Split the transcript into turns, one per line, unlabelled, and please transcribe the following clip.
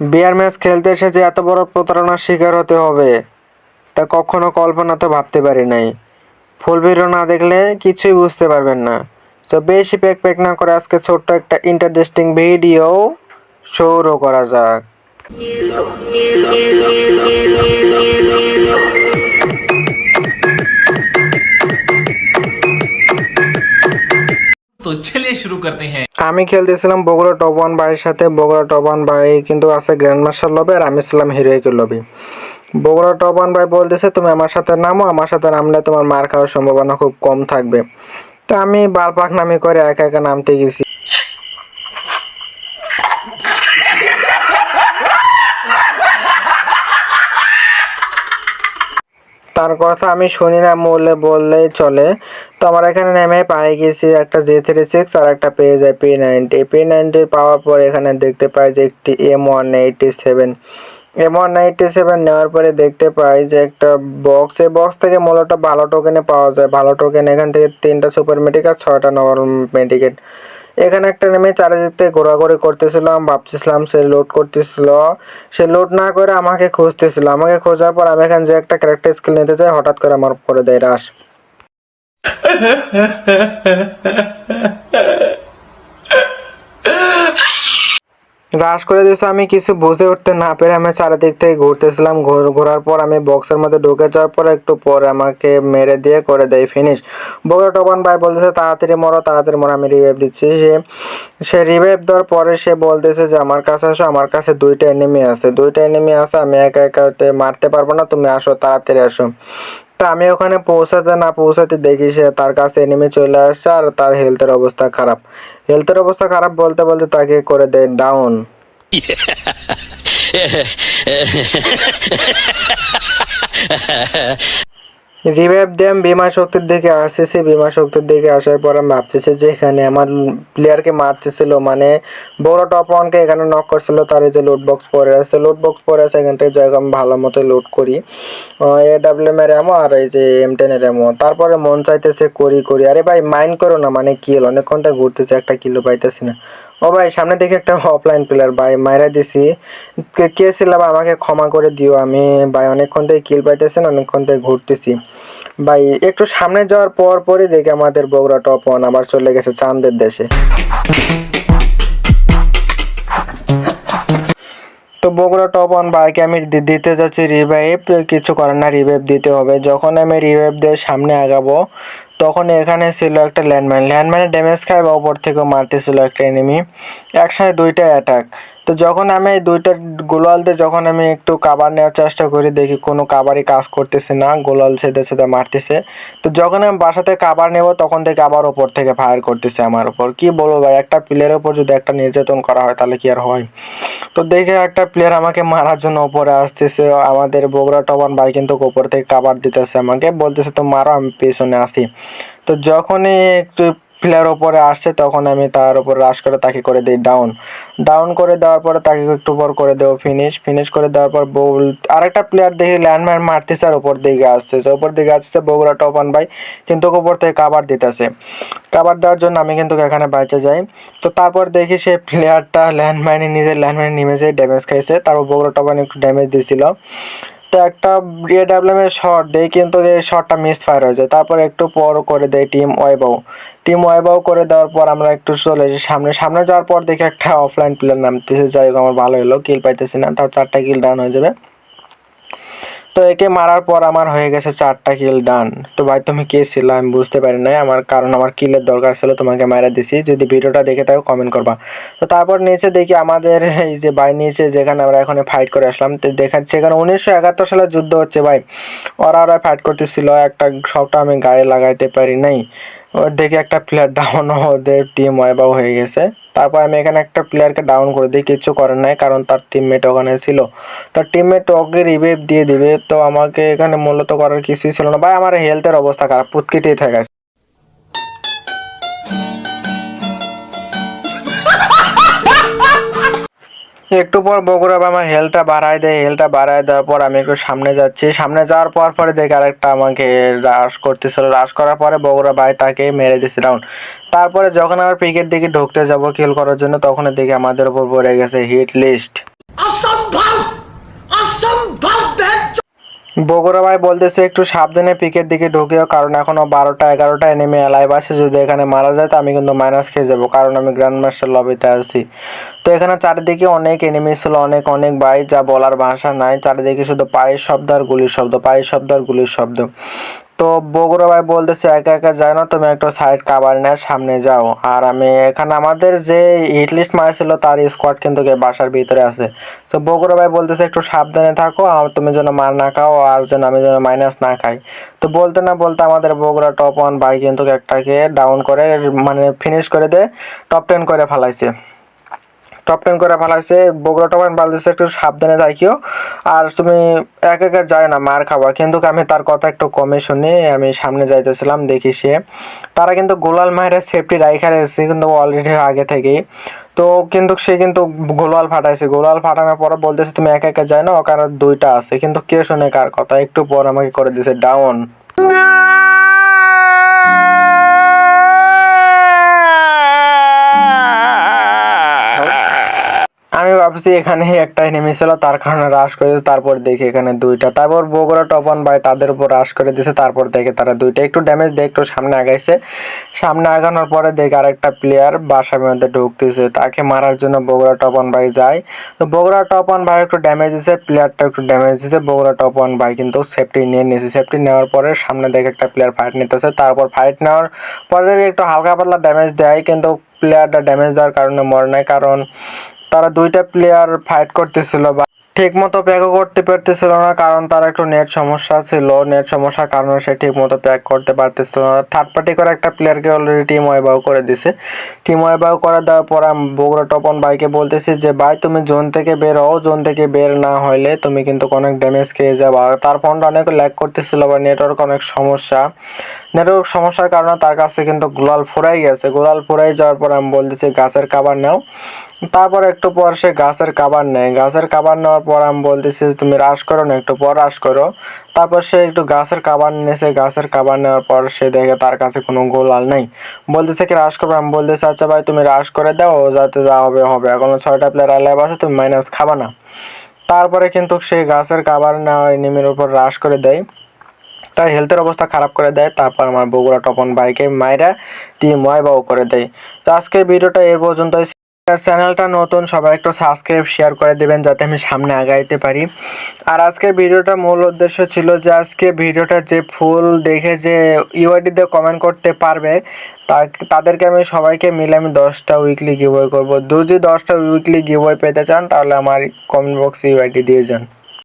বিয়ার match খেলতে এসে যে এত বড় প্রতারণার শিকার হতে হবে তা কখনো কল্পনা তো ভাবতে পারি নাই ফুল ভিডিও না দেখলে কিছুই বুঝতে পারবেন না তো বেশি প্যাক প্যাক না করে আজকে ছোট্ট একটা ইন্টারেস্টিং ভিডিও শুরু করা যাক
तो चलिए शुरू करते हैं
আমি খেলতেছিলাম বগুড়া টপ ওয়ান বাড়ির সাথে বগুড়া টপ ওয়ান বাড়ি কিন্তু আছে গ্র্যান্ড মাস্টার লবে আর আমি ছিলাম হিরোইকের লবি বগুড়া টপ ওয়ান ভাই বলতেছে তুমি আমার সাথে নামো আমার সাথে নামলে তোমার মার খাওয়ার সম্ভাবনা খুব কম থাকবে তো আমি বালপাক নামি করে একা একা নামতে গেছি তার কথা আমি শুনি না বললে বললেই চলে। তো আমার এখানে নেমে পাই গেছি একটা জে থ্রি সিক্স আর একটা পেয়ে যায় পি নাইনটি পি নাইনটি পাওয়ার পর এখানে দেখতে পাই যে একটি M one eighty seven M one eighty seven নেওয়ার পরে দেখতে পাই যে একটা বক্স এই বক্স থেকে মূলত ভালো টোকেনে পাওয়া যায়। ভালো টোকেন এখান থেকে তিনটা সুপার মেডিক আর ছয়টা নর্মাল মেডিকেট এখানে একটা নেমে চারিদিক ঘোরাঘুরি করতেছিলাম, ভাবতেছিলাম সে লোড করতেছিল। সে লোড না করে আমাকে খুঁজতেছিল। আমাকে খোঁজার পর আমি এখানে যে একটা ক্যারেক্টার স্কিল নিতে চাই, হঠাৎ করে আমার করে দেয় রাস রাশ করে দিয়েছে, আমি কিছু বুঝে উঠতে না পেরে আমি চারিদিক থেকে ঘুরতেছিলাম। ঘোরার পর আমি বক্সের মধ্যে ঢুকে যাওয়ার পর একটু পরে আমাকে মেরে দিয়ে করে দেয় ফিনিশ বগুড়া টপান ভাই বলতেছে, তাড়াতাড়ি মরো তাড়াতাড়ি মরো। আমি রিভাইভ দিচ্ছি। সে সে রিভাইভ দেওয়ার পরে সে বলতেছে যে, আমার কাছে আসো, আমার কাছে দুইটা এনিমি আছে। দুইটা এনিমি আছে, আমি একা একা মারতে পারব না, তুমি আসো, তাড়াতাড়ি আসো। আমি ওখানে পৌঁছাতে না পৌঁছাতে দেখি সে তার কাছে এনিমি চলে আসছে আর তার হেলথের অবস্থা খারাপ। হেলথের অবস্থা খারাপ বলতে বলতে তাকে করে দেয় ডাউন রিভাইভ দেম বিমা শক্তির দিকে আসতেছে বিমা শক্তির দিকে আসার পর যে এখানে আমার প্লেয়ারকে মারতেছিল মানে বড় টপ ওয়ানকে এখানে নক করছিল, তার এই যে লোড বক্স পরে আছে। লোড বক্স পরে আছে, এখান থেকে আমি ভালো মতো লোড করি। এ ডাব্লিউ এর এমো আর এই যে এম টেনের এমো তারপরে মন চাইতেছে করি করি। আরে ভাই মাইন্ড করো না মানে কি অনেকক্ষণ থেকে ঘুরতেছে, একটা কিলো পাইতেছি না। ও ভাই সামনে থেকে একটা অফলাইন প্লেয়ার ভাই মাইরা দিছি। কে কে ছিল ভাই, আমাকে ক্ষমা করে দিও। আমি ভাই অনেকক্ষণ থেকে কিল পাইতেছেন অনেকক্ষণ থেকে ঘুরতেছি। ভাই একটু সামনে যাওয়ার পর পরই দেখি আমাদের বগুড়া টপ ওয়ান আবার চলে গেছে চান্দের দেশে। তো বগুড়া টপ অন বাইকে আমি দিতে যাচ্ছি রিভাইভ কিছু করার না রিভাইভ দিতে হবে। যখন আমি রিভাইভ দিয়ে সামনে আগাবো, তখন এখানে ছিল একটা ল্যান্ডমাইন ল্যান্ডমাইনে ড্যামেজ খায় বা ওপর থেকেও মারতেছিল একটা এনিমি একসাথে দুইটা অ্যাটাক তো যখন আমি এই দুইটা গোলাল দিয়ে যখন আমি একটু কাবার নেওয়ার চেষ্টা করি, দেখি কোনো কাবারই কাজ করতেছে না, গোলাল ছেদে ছেদে মারতেছে। তো যখন আমি বাসাতে কাবার নেব, তখন থেকে আবার ওপর থেকে ফায়ার করতেছে আমার ওপর কি বলব ভাই, একটা প্লেয়ারের ওপর যদি একটা নির্যাতন করা হয়, তাহলে কি আর হয়? তো দেখে একটা প্লেয়ার আমাকে মারার জন্য ওপরে আসতেছে। আমাদের বগুড়া টবান ভাই কিন্তু ওপর থেকে কাবার দিতেছে আমাকে, বলতেছে তো মারো, আমি পেছনে আসি তো যখনই একটু প্লেয়ার ওপরে আসছে, তখন আমি তার উপর রাশ করে তাকে করে দিই ডাউন ডাউন করে দেওয়ার পরে তাকে একটু পর করে দেবো ফিনিশ ফিনিশ করে দেওয়ার পর বল আরেকটা প্লেয়ার দেখি ল্যান্ডম্যান মারতেছে আর ওপর দিকে আসতেছে উপর দিকে আসতেছে বগুড়া টপান ভাই, কিন্তু উপর থেকে কাবার দিতেছে। কাবার দেওয়ার জন্য আমি কিন্তু এখানে বাইচে যাই। তো তারপর দেখি সে প্লেয়ারটা ল্যান্ডমাইনে নিজের ল্যান্ডমাইনে নেমে যেয়ে ড্যামেজ খাইছে, তারপর বগুড়া টপান একটু ড্যামেজ দিয়েছিল একটা এ ডাবলামের শট দেয় কিন্তু এই শটটা মিস ফায়ার হয়ে যায়। তারপর একটু পর করে দেয় টিম ওয়াইবাও টিম ওয়াইবাও করে দেওয়ার পর আমরা একটু চলে এসে সামনে। সামনে যাওয়ার পর দেখি একটা অফলাইন প্লেয়ার নামতেছে। যাই হোক, আমার ভালো হলো কিল পাইতেছি না। তাও চারটা কিল ডাউন হয়ে যাবে। তো একে মারার পর আমার হয়ে গেছে চারটা কিল ডান তো ভাই, তুমি কে ছিল? আমি বুঝতে পারি নাই। আমার কারণ আমার কিলের দরকার ছিল, তোমাকে মারা দিছি। যদি ভিডিওটা দেখে থাকো কমেন্ট করবা। তো তারপর নিচে দেখি আমাদের এই যে ভাই নিচে, যেখানে আমরা এখানে ফাইট করে আসলাম, তো দেখাচ্ছি সেখানে উনিশশো একাত্তর সালে যুদ্ধ হচ্ছে ভাই। ওরা ওরা ফাইট করতেছিল, একটা সবটা আমি গায়ে লাগাইতে পারি নাই। দেখে একটা প্লেয়ার ডাউন ওদের টিম ওয়াইবাও হয়ে গেছে। তারপর আমি এখানে একটা প্লেয়ারকে ডাউন করে দিই, কিছু করার নাই, কারণ তার টিমমেট ওখানে ছিল। তার টিমমেট ওকে রিভাইভ দিয়ে দিবে, তো আমাকে এখানে মূলত করার কিছুই ছিল না। ভাই, আমার হেলথের অবস্থা খারাপ পুতকিটেই থাকে একটু পর বগুড়া আমার হেলটা বাড়ায় দেয়, হেলটা বাড়ায় দেওয়ার পর আমি একটু সামনে যাচ্ছি। সামনে যাওয়ার পর পরে দেখি আরেকটা আমাকে রাশ করতেছিল। রাশ করার পরে বগুড়া ভাই তাকে মেরে দিয়েছে রাউন্ড তারপরে যখন আমার পিকের দিকে ঢুকতে যাব কিল করার জন্য তখন দেখি আমাদের উপর পড়ে গেছে হিট লিস্ট
অসম্ভব!
বগুড়া ভাই বলতেছে, একটু সাবধানে পিকের দিকে ঢুকেও, কারণ এখনও বারোটা, এগারোটা এনিমি এলাইভ আছে। যদি এখানে মারা যায়, তো আমি কিন্তু মাইনাস খেয়ে যাব, কারণ আমি গ্র্যান্ড মাস্টার লবিতে আছি। তো এখানে চারিদিকে অনেক এনিমি ছিল, অনেক অনেক বাই যা বলার ভাষা নাই। চারিদিকে শুধু পায়ের শব্দ আর গুলির শব্দ, পায়ের শব্দ আর গুলির শব্দ। তো বগুড়া ভাই বলতেছে, একা একা যায় না, তুমি একটা সাইড কাবার নেয় সামনে যাও। আর আমি এখানে আমাদের যে হিটলিস্ট মারছিল তার স্কোয়াড কিন্তু বাসার ভিতরে আছে। তো বগুড়া ভাই বলতেছে, একটু সাবধানে থাকো আর তুমি যেন মার না খাও, আর যেন আমি যেন মাইনাস না খাই। তো বলতে না বলতে আমাদের বগুড়া টপ ওয়ান ভাই কিন্তু একটাকে ডাউন করে মানে ফিনিশ করে দে টপ টেন করে ফেলাইছে। টপ টেন করে ফেলাইছে বগুড়া টপান বালদিছে একটু সাবধানে থাকিও আর তুমি এক একা যায় না, মার খাবা। কিন্তু আমি তার কথা একটু কমে শুনে আমি সামনে যাইতেছিলাম, দেখি সে। তারা কিন্তু গোলাল মায়ের সেফটি রাইখা রয়েছে কিন্তু অলরেডি আগে থেকেই। তো কিন্তু সে কিন্তু গোলাল ফাটাইছে। গোলাল ফাটানোর পরে বলতেছে, তুমি একা একা যায় না ও ওখানে দুইটা আছে। কিন্তু কে শুনে কার কথা? একটু পর আমাকে করে দিছে ডাউন আমি ভাবছি এখানে একটা এনিমি ছিল, তার কারণে রাশ করেছে, তারপর দেখি এখানে দুইটা। তারপর বগুড়া টপন ভাই তাদের উপর রাশ করে দিয়েছে তারপর দেখে তারা দুইটা। একটু ড্যামেজ দিয়ে, একটু সামনে আগাইছে। সামনে আগানোর পরে দেখে আরেকটা প্লেয়ার বাসার মধ্যে ঢুকতেছে, তাকে মারার জন্য বগুড়া টপন ভাই যায়। তো বগুড়া টপন ভাই একটু ড্যামেজ দিছে প্লেয়ারটা একটু ড্যামেজ দিছে, বগুড়া টপন ভাই কিন্তু সেফটি নিয়ে নিয়েছে সেফটি নেওয়ার পরে সামনে দেখে একটা প্লেয়ার ফাইট নিতেছে, তারপর ফাইট নেওয়ার পরে একটু হালকা পাতলা ড্যামেজ দেয়, কিন্তু প্লেয়ারটা ড্যামেজ দেওয়ার কারণে মরে নাই, কারণ তারা দুইটা প্লেয়ার ফাইট করতেছিল বা ঠিক মতো প্যাকও করতে পারতেছিল না, কারণ তার একটু নেট সমস্যা ছিল। নেট সমস্যার কারণে সে ঠিক মতো প্যাক করতে পারতেছিল না। থার্ড পার্টি করে একটা প্লেয়ারকে অলরেডি টিম ওয়েবাও করে দিছে। টিম ওয়েবাও করে দেওয়ার পর আমি বগুড়া টপন ভাইকে বলতেছি যে, ভাই, তুমি জোন থেকে বের হও। জোন থেকে বের না হলে তুমি কিন্তু অনেক ড্যামেজ খেয়ে যাবা। তার ফোনটা অনেক ল্যাক করতেছিল বা নেটওয়ার্ক অনেক সমস্যা। নেটওয়ার্ক সমস্যার কারণে তার কাছে কিন্তু গোলাল ফুরাই গেছে। গোলাল ফুরাই যাওয়ার পর আমি বলতেছি, গাছের কাবার নাও। তারপর একটু পর সে গাছের কাবার নেয়। গাছের কাবার নেওয়ার পর আমি বলতেছি তুমি রাশ করো না, একটু পর রাশ করো। তারপর সে একটু গাছের কাবার নিয়েছে গাছের কাবার নেওয়ার পর সে দেখে তার কাছে কোনো গোলাল নাই। বলতেছে কি, রাশ করব আমি বলতেছি আচ্ছা ভাই, তুমি রাশ করে দাও যাতে যা হবে হবে। এখন ছয়টা প্লেয়ার আলাইভ আছে, তুমি মাইনাস খাবা না। তারপরে কিন্তু সে গাছের কাবার নেওয়া নিমের উপর রাশ করে দেয়। তার হেলথের অবস্থা খারাপ করে দেয়। তারপর আমার বগুড়া টপন বাইকে মায়েরা টিম ওয়াইবাও করে দেয়। তো আজকের ভিডিওটা এর পর্যন্তই। চ্যানেলটা নতুন, সবাই একটু সাবস্ক্রাইব শেয়ার করে দেবেন যাতে আমি সামনে আগাইতে পারি। আর আজকের ভিডিওটা মূল উদ্দেশ্য ছিল যে আজকে ভিডিওটা যে ফুল দেখে যে ইউআইডিতে কমেন্ট করতে পারবে তাদেরকে আমি সবাইকে মিলে আমি দশটা উইকলি গিভওয়ে করব। যদি দশটা উইকলি গিভওয়ে পেতে চান, তাহলে আমার কমেন্ট বক্সে ইউআইডি দিয়ে যান।